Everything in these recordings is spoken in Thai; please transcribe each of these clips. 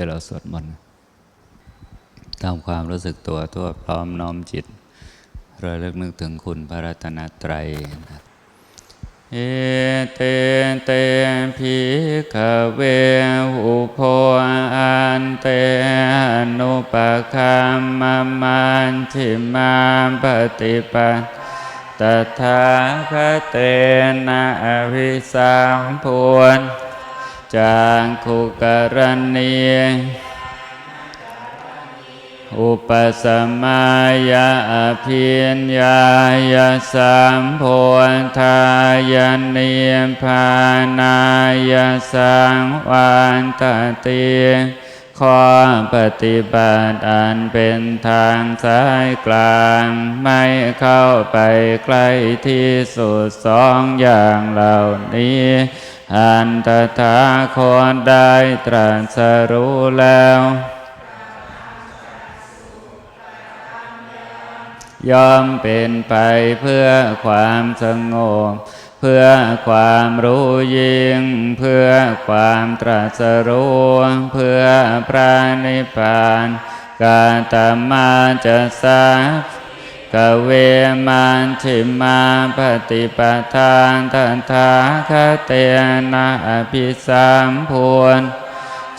ดี๋ยวเราสวดมนต์ทำความรู้สึกตัวทั่วพร้อมน้อมจิตระลึกนึกถึงคุณพระรัตนตรัยเอเตเตภิกเวหุโพอันเตอนุปคัมมมันทิมาปฏิปันตถาคเตนะอภิสัมพุน จางคุกรณีอุปสมายาอภิญญายาสัมโพธายเนียพานายาสังวันตติขอปฏิบัติอันเป็นทางสายกลาง ไม่เข้าไปใกล้ที่สุดสองอย่างเหล่านี้ อันตถาคตได้ตรัสรู้แล้วยอมเป็นไปเพื่อความสงบ เพื่อความรู้ยิ่ง เพื่อความตรัสรู้เพื่อพระนิพพานกาตมาจะสา กเวมันชิมาปฏิปทานทันทาคเตนะอภิสัมพุน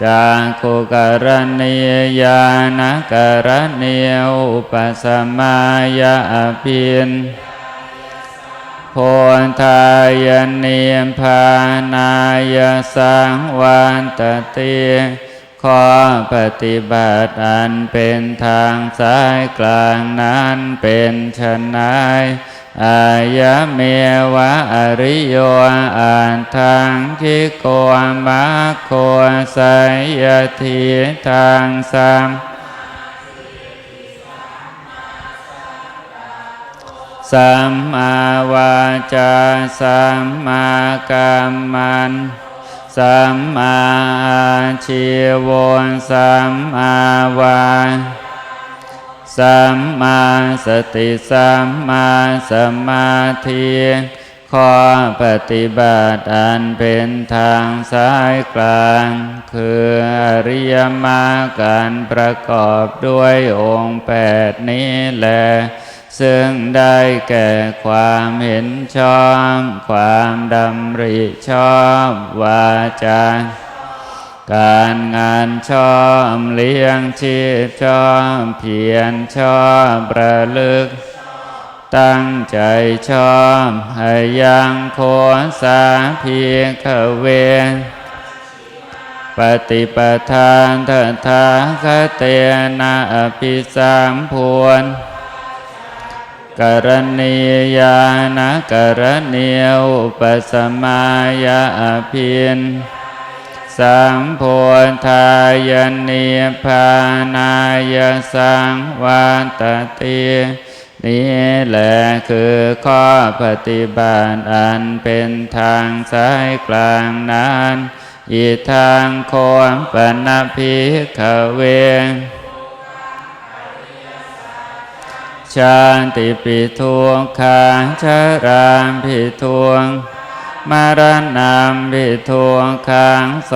จากุกรณียานกรณียอุปสมายาอภินโพนทายเนียมพานายสังวันตติ ขอปฏิบัติอันเป็นทางสายกลางนั้นเป็นชนายอายะเมวะอริโยอ่านทางคิโกมาโคสยทีทางสามสัมมาวาจาสัมมากัมมัน สัมมาชีวรสัมมาวาสัมมาสติสัมมาสมาธิข้อปฏิบัติอันเป็นทางสายกลาง คืออริยมรรคการประกอบด้วยองค์แปดนี้แหละ ซึ่งได้แก่ความเห็นชอบ ความดำริชอบวาจาการงานชอบเลี้ยงชีพชอบเพียรชอบประลึก ตั้งใจชอบให้ยังโคสาเพียงเวนปฏิปทานทถาคเตนะอภิสัมพุน กรณียานกรณียอุปสมายาอภินสัมโพธายเนีพานายสังวัตตินี้แหละคือข้อปฏิบัติอันเป็นทางสายกลางนั้น อีทางโคนปนภิกขเว ชาติปิทุกขาชารามปิทุงมารณามพิทวงขังโส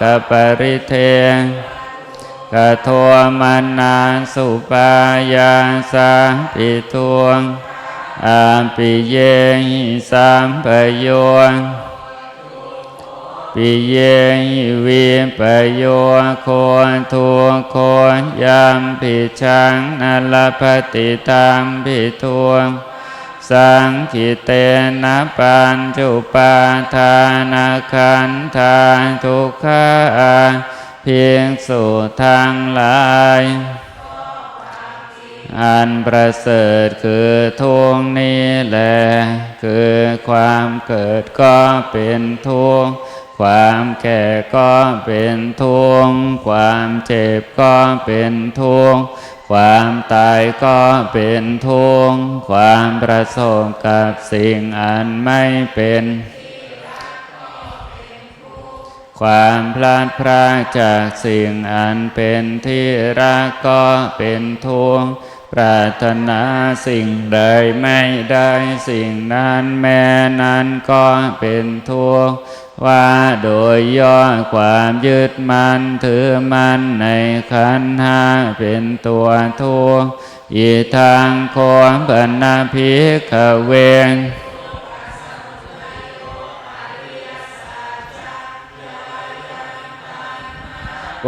กปริเทกะทวมานาสุปายาสาปิทวงอาปิเยหิสามปโยง ปิเยหิวิปโยโคนทัวโคนยามปิชังนัลปฏิตามปิทวงสังขิเตนะปัญจุปาทานาคันธาทุกขาเพียงสู่ทางหลาย อันประเสริฐคือทุกข์นี้แหละคือความเกิดก็เป็นทุกข์ ความแก่ก็เป็นทุกข์ความเจ็บก็เป็นทุกข์ความตายก็เป็นทุกข์ความประสบกับสิ่งอันไม่เป็น ความพลาดพลาดจากสิ่งอันเป็นที่รักก็เป็นทุกข์ปรารถนาสิ่งใดไม่ได้สิ่งนั้นแม้นั้นก็เป็นทุกข์ ว่าโดยย่อความยึดมันถือมันในขันธ์ห้าเป็นตัวทุกข์อีทางโคมปนาภิกขเวง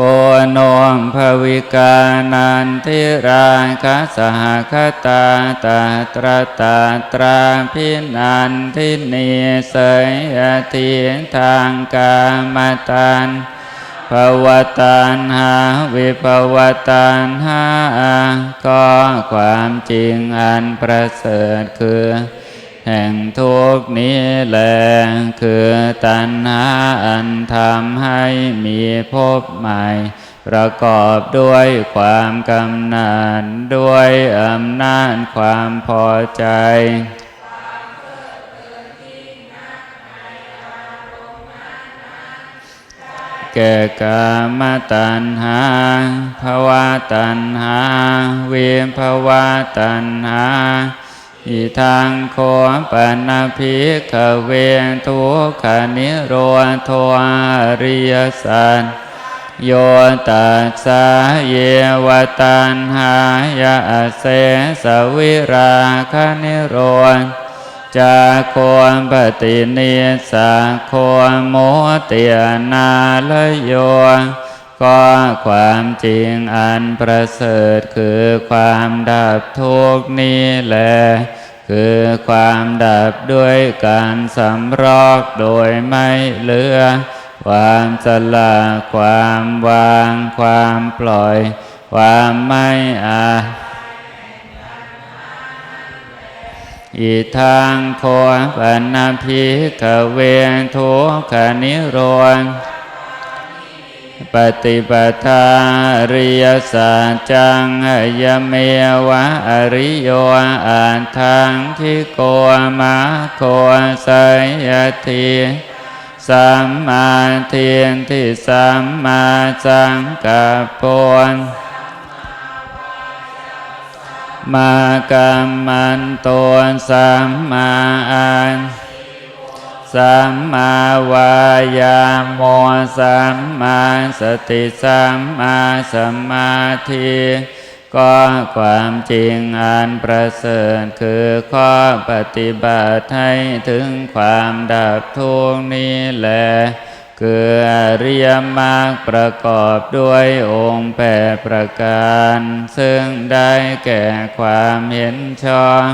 โกโนมภวิกานันทิราคะสหคตาตาตราตาตราพินันทินีสยอทีทางกามตันภวตานหาวิภวตานหาก็ความจริงอันประเสริฐคือ แห่งทุกนี้แล คือตัณหาอันทำให้มีภพใหม่ ประกอบด้วยความกำหนัดด้วยอำนาจความพอใจแก่กามตัณหาภาวะตัณหา เวียภาวะตัณหา อิทังโคปนาภิกขเวทุกขานิโรธวาริยสันโยตัสสะเยวตันหายาเสสวิราคนิโรธจาโคปฏิเนสาโคนโมเตียนาลโยก็ความจริงอันประเสริฐคือความดับทุกนี้แหละ คือความดับด้วยการสำรอกโดยไม่เหลือ ความสละความวาง ความปล่อย ความไม่อาอีทางโคปนภิกขเวทุกขนิโรธ ปฏิปทาอริยสัจจังยเมวะอริโยอาทังทิโกมาโคไสยทีสัมมาเทียนที่สัมมาสังกัปปนมากรรมันตัวสัมมาอัน สัมมาวายามโมสัมมาสติสัมมาสมาธิก็ความจริงอันประเสริฐคือข้อปฏิบัติให้ถึงความดับทุกข์นี้แหละคืออริยมรรคประกอบด้วยองค์แปดประการ ซึ่งได้แก่ความเห็นชอบ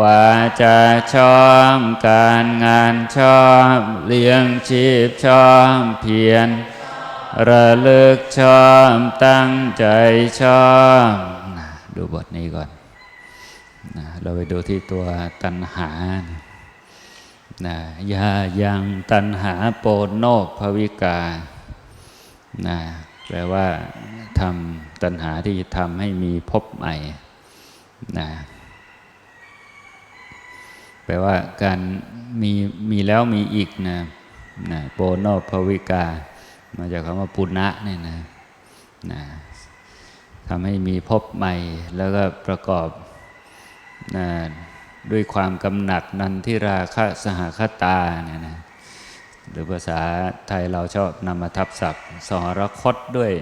ว่าจะชอบการงานชอบเลี้ยงชีพชอบเพียรระลึกชอบตั้งใจชอบดูบทนี้ก่อนนะเราไปดูที่ตัวตัณหานะยายังตัณหาโปนโนกภวิกานะแปลว่าทำตัณหาที่ทำให้มีภพใหม่นะ แปลว่าการมีมีแล้วมีอีกนะนะโปนโนกภวิกา มาจากคำว่าปุณณะเนี่ยนะนะทำให้มีภพใหม่ แล้วก็ประกอบนะด้วยความกำหนัดนันทิราคะสหคตาเนี่ยนะหรือภาษาไทยเราชอบนำมาทับศัพท์สหรคตด้วย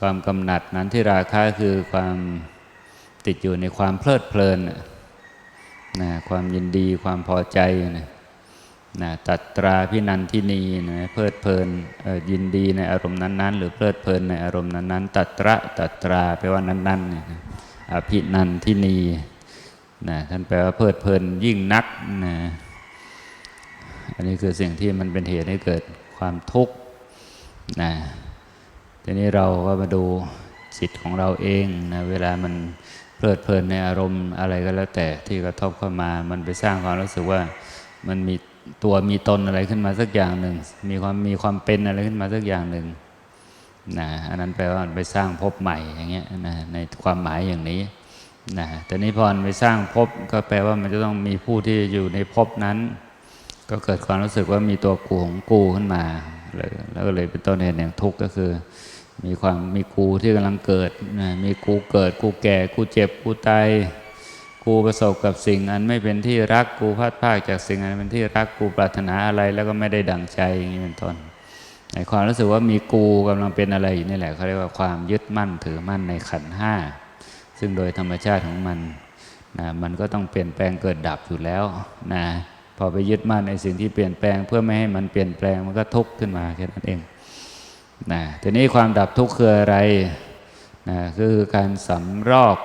ความกำหนัดนันทิราคะคือความติดอยู่ในความเพลิดเพลิน นะความยินดีความพอใจนะนะตัตราพินันทินีนะเพลิดเพลินยินดีในอารมณ์นั้นๆ หรือเพลิดเพลินในอารมณ์นั้นๆ ตัตระตัตราแปลว่านั้นๆเนี่ยนะอภินันทินีนะท่านแปลว่าเพลิดเพลินยิ่งนักนะอันนี้คือสิ่งที่มันเป็นเหตุให้เกิดความทุกข์นะทีนี้เราก็มาดูจิตของเราเองนะเวลามัน เพลิดเพลินในอารมณ์อะไรก็แล้วแต่ที่กระทบเข้ามา มันไปสร้างความรู้สึกว่ามันมีตัวมีตนอะไรขึ้นมาสักอย่างหนึ่ง มีความมีความเป็นอะไรขึ้นมาสักอย่างหนึ่งนะอันนั้นแปลว่ามันไปสร้างภพใหม่อย่างเงี้ยนะในความหมายอย่างนี้นะแต่นี้พอไปสร้างภพก็แปลว่ามันจะต้องมีผู้ที่อยู่ในภพนั้น ก็เกิดความรู้สึกว่ามีตัวกูของกูขึ้นมาแล้วก็เลยเป็นต้นเหตุแห่งทุกข์ก็คือ มีความมีกูที่กำลังเกิดนะมีกูเกิดกูแก่กูเจ็บกูตายกูประสบกับสิ่งอันไม่เป็นที่รักกูพัดภาคจากสิ่งอันเป็นที่รักกูปรารถนาอะไรแล้วก็ไม่ได้ดังใจอย่างนี้เป็นต้นในความรู้สึกว่ามีกูกำลังเป็นอะไรอยู่นี่แหละเขาเรียกว่าความยึดมั่นถือมั่นในขันห้าซึ่งโดยธรรมชาติของมันนะมันก็ต้องเปลี่ยนแปลงเกิดดับอยู่แล้วนะพอไปยึดมั่นในสิ่งที่เปลี่ยนแปลงเพื่อไม่ให้มันเปลี่ยนแปลงมันก็ทุกข์ขึ้นมาแค่นั้นเอง นะทีนี้ความดับทุกข์คืออะไรนะคือการสำรอก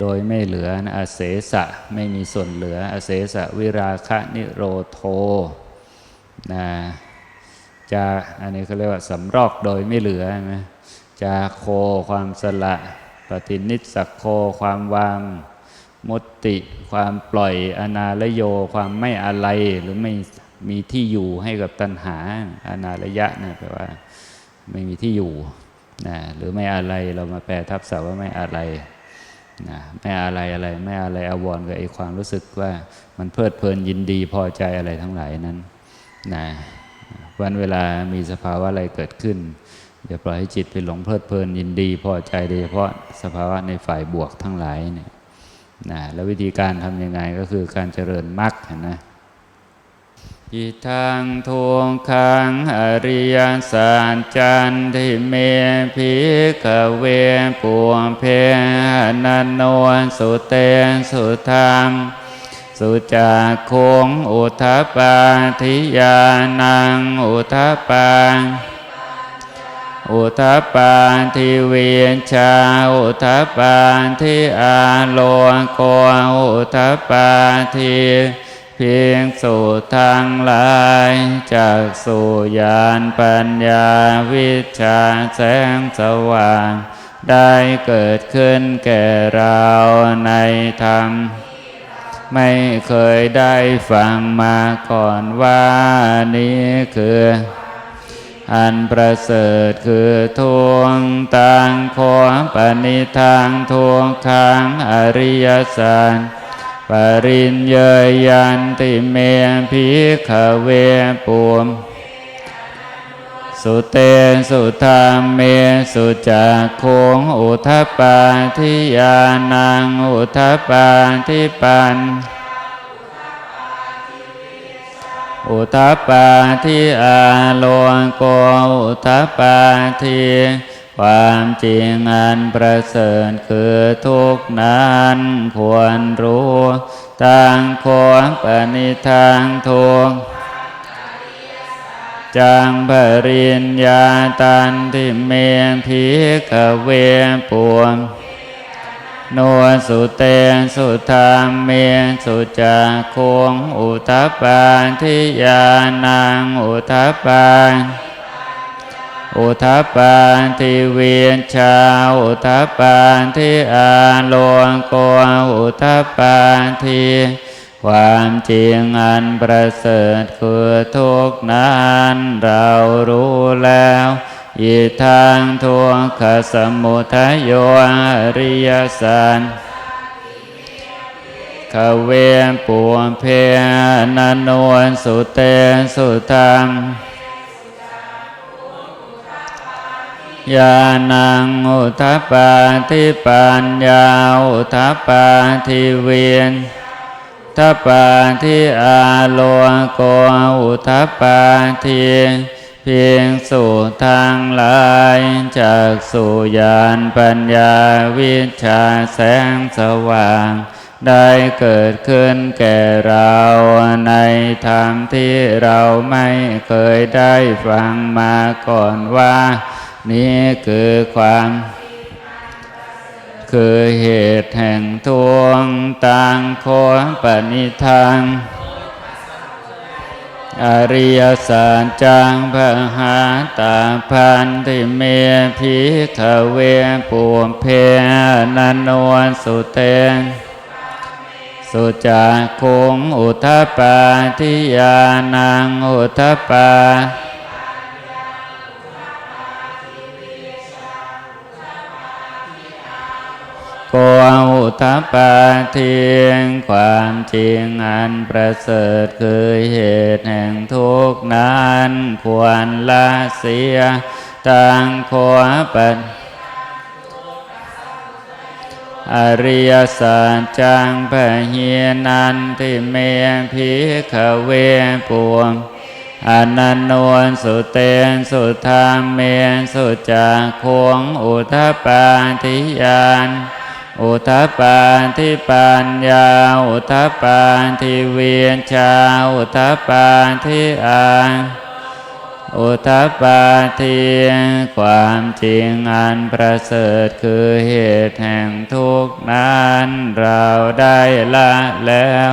โดยไม่เหลือนะอเสสะไม่มีส่วนเหลืออเสสะวิราคะนิโรโทนะจะอันนี้เขาเรียกว่าสำรอกโดยไม่เหลือใช่ไหมจาโคความสละ ปฏินิสสักโคความวาง มุตติ ความปล่อยอนาลโยความไม่อะไรหรือไม่มีที่อยู่ให้กับตัณหาอนาลยะนะแปลว่า ไม่มีที่อยู่นะหรือไม่อะไรเรามาแปลทับศัพท์ว่าไม่อะไรนะไม่อะไรอะไรไม่อะไรอาวรกับไอ้ความรู้สึกว่ามันเพลิดเพลินยินดีพอใจอะไรทั้งหลายนั้นนะวันเวลามีสภาวะอะไรเกิดขึ้นอย่าปล่อยให้จิตไปหลงเพลิดเพลินยินดีพอใจโดยเฉพาะสภาวะในฝ่ายบวกทั้งหลายเนี่ยนะแล้ววิธีการทำยังไงก็คือการเจริญมรรคนะ อิทังทุงคังอริยสัจจันทิเมพิกเวปุเพนันโนสุเตสุธรรมสุจากคงอุทปปาทิยานังอุทปาอุทปาทิเวียนชาอุทปาทิอาโลโกอุทปาทิ พียงสู่ทางหลายจากสู่ญาณปัญญาวิชาแสงสว่าง ได้เกิดขึ้นแก่เราในธรรม ไม่เคยได้ฟังมาก่อนว่านี้คือ อันประเสริฐคือทวงตังขอปณิทางทวงค้างอริยสัจ ปริญเยยันติเมพิขเวปุมสุเตสุธรรมเมสุจักโคงอุทปาทิยานังอุทปาทิปัน อุทปาทิอาโลโกอุทปปาทิ ความจริงอันประเสริฐคือทุกนั้นควรรู้ทางควรปณิทางทุกจังปริญญาตันติเมพิกเวปวงโนสุเตสุธรรมเมสุจักคงอุทปปาทิยานังอุทปปา อุทัปปาทิเวียนชาอุทัปปาทิอาโลโกอุทัปปาทิความจริงอันประเสริฐคือทุกนั้นเรารู้แล้วอีทางทุกขสมุทัยโยอริยสันขเวปุเพนนโนสุเตสุธรรม ยานังอุทปปาทิปัญญาอุทปปาทิเวียนทัปปาทิอาโลโกอุทัปปาทิเพียงสู่ทางหลายจากสู่ญาณปัญญาวิชาแสงสว่าง ได้เกิดขึ้นแก่เราในธรรมที่เราไม่เคยได้ฟังมาก่อนว่า นี่คือความ คือเหตุแห่งทวงต่างโคปณิทางอริยสัจจังพหาตาพันธิเมพิขเวปุเพนันโนสุเตนสุจักคงอุทปปาทิยานังอุทปา โกอุทปาเทียงความจริงอันประเสริฐคือเหตุแห่งทุกนั้นควรละเสียตังขวปัญอริยสัจจังปะเหียนันติเมพิขเวปวงอนันนวนสุเตนสุธามเมสุจักขวงอุทปปาทิยาน อุทปปาทิปัญญา อุทปปาทิเวียนชา อุทปปาทิอานอุทปปาทิความจริงอันประเสริฐคือเหตุแห่งทุกนั้นเราได้ละแล้ว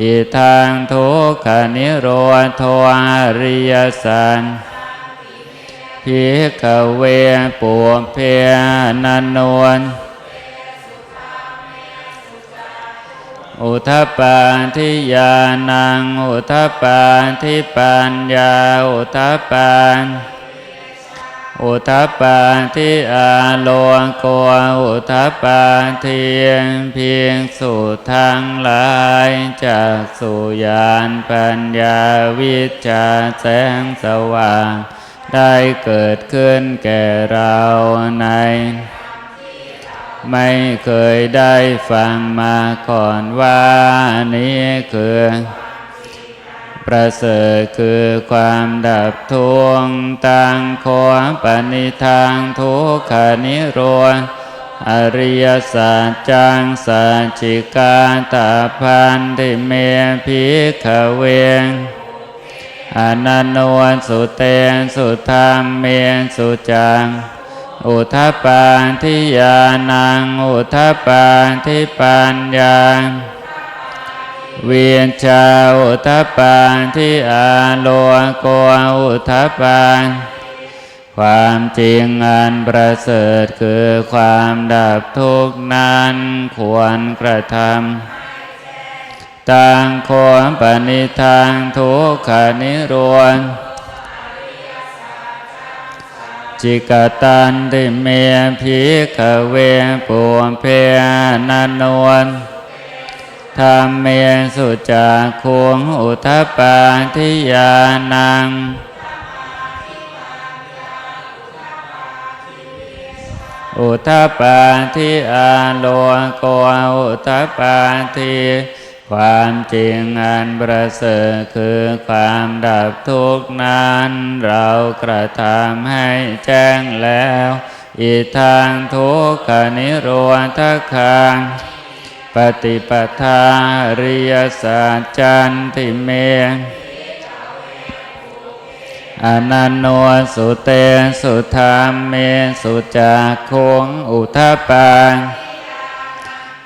อีทางทุกขนิโรธโทอริยสันพิกเวปุเพนันนวล อุทปปาทิยานัง อุทปปาทิปัญญา อุทปปาอุทปปาทิอาโลโกอุทปปาทิเพียงสู่ทางหลายจากสู่ญาณปัญญาวิจาแสงสว่าง ได้เกิดขึ้นแก่เราใน ไม่เคยได้ฟังมาก่อนว่านี้คือประเสริฐคือความดับทุกข์ตังโคปนิทางทุกขานิโรธอริยสัจจังสัจจิกาตาพันติเมพิขเวงอนันนวนสุเตนสุธรรมเมสุจัง อุทปปาทิยานัง อุทปปาทิปัญญาเวียนชาอุทปปาทิอาโลโกอุทปปาความจริงอันประเสริฐคือความดับทุกข์นั้นควรกระทำตังโคมปณิทางทุกขานิโรธ จิกตันติเมพิขเวปุเพนนนวลธรรมเมสุจักคุงอุทปปาทิยานังอุทปปาทิอาโลโกอุทปปาทิ ความจริงอันประเสริฐคือความดับทุกข์นั้น เรากระทำให้แจ้งแล้ว อีทางทุกขนิโรธคางปฏิปทาริยสัจจันติเมอนันโนสุเตสุธรรมเมสุจักคงอุทปปา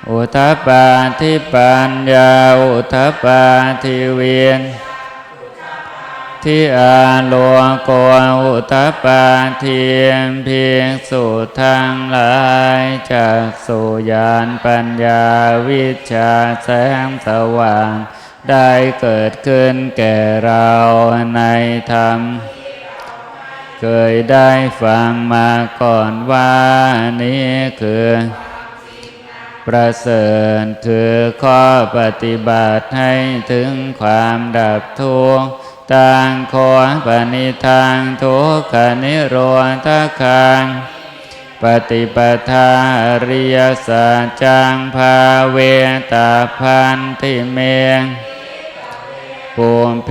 อุทปปาทิปัญญาอุทปปาทิเวียนที่อาโลโกอุทปปาเทียมเพียงสู่ทางหลายจากสู่ญาณปัญญาวิชาแสงสว่าง ได้เกิดขึ้นแก่เราในธรรม เคยได้ฟังมาก่อนว่านี้คือ ประเสริฐคือข้อปฏิบัติให้ถึงความดับทุกข์ต่างขอปณิทางทุกขนิโรธคางปฏิปทาอริยสัจังภาเวตาพันติเมงปุมเพ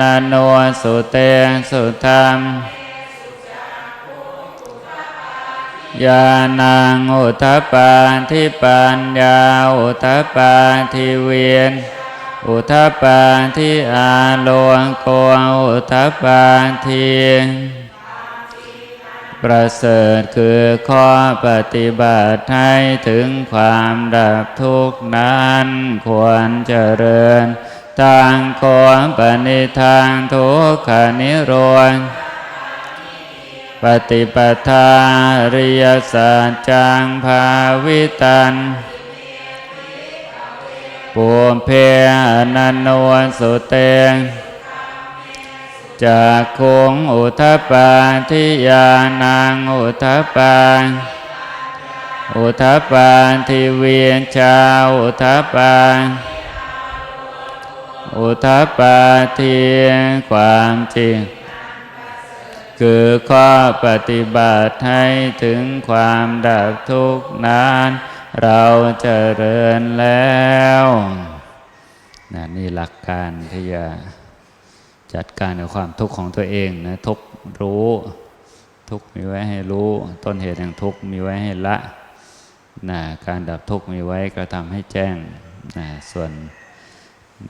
นันโนสุเตสุธรรม ยานังอุทปาทิปัญญาอุทปาทิเวียนอุทปาทิอาโลโกอุทปาทิประเสริฐคือข้อปฏิบัติให้ถึงความดับทุกข์นั้นควรเจริญทางขอปณิทางทุกขนิโรธ ฏิปทาริยสัจจังภาวิตันปุมเพอนันโนสุเตงจากคงอุทปปาทิยานังอุทปปาอุทปปาทิเวียนชาอุทปปาอุทปปาทิความจริง คือข้อปฏิบัติให้ถึงความดับทุกข์นั้น เราเจริญแล้วนะนี่หลักการที่จะจัดการกับความทุกข์ของตัวเองนะทุกรู้ ทุกมีไว้ให้รู้ ต้นเหตุแห่งทุกมีไว้ให้ละนะการดับทุกมีไว้กระทำให้แจ้งนะส่วน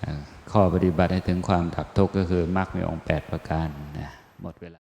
นะข้อปฏิบัติให้ถึงความดับทุกข์ก็คือมรรคมีองค์ 8 ประการนะหมดเวลา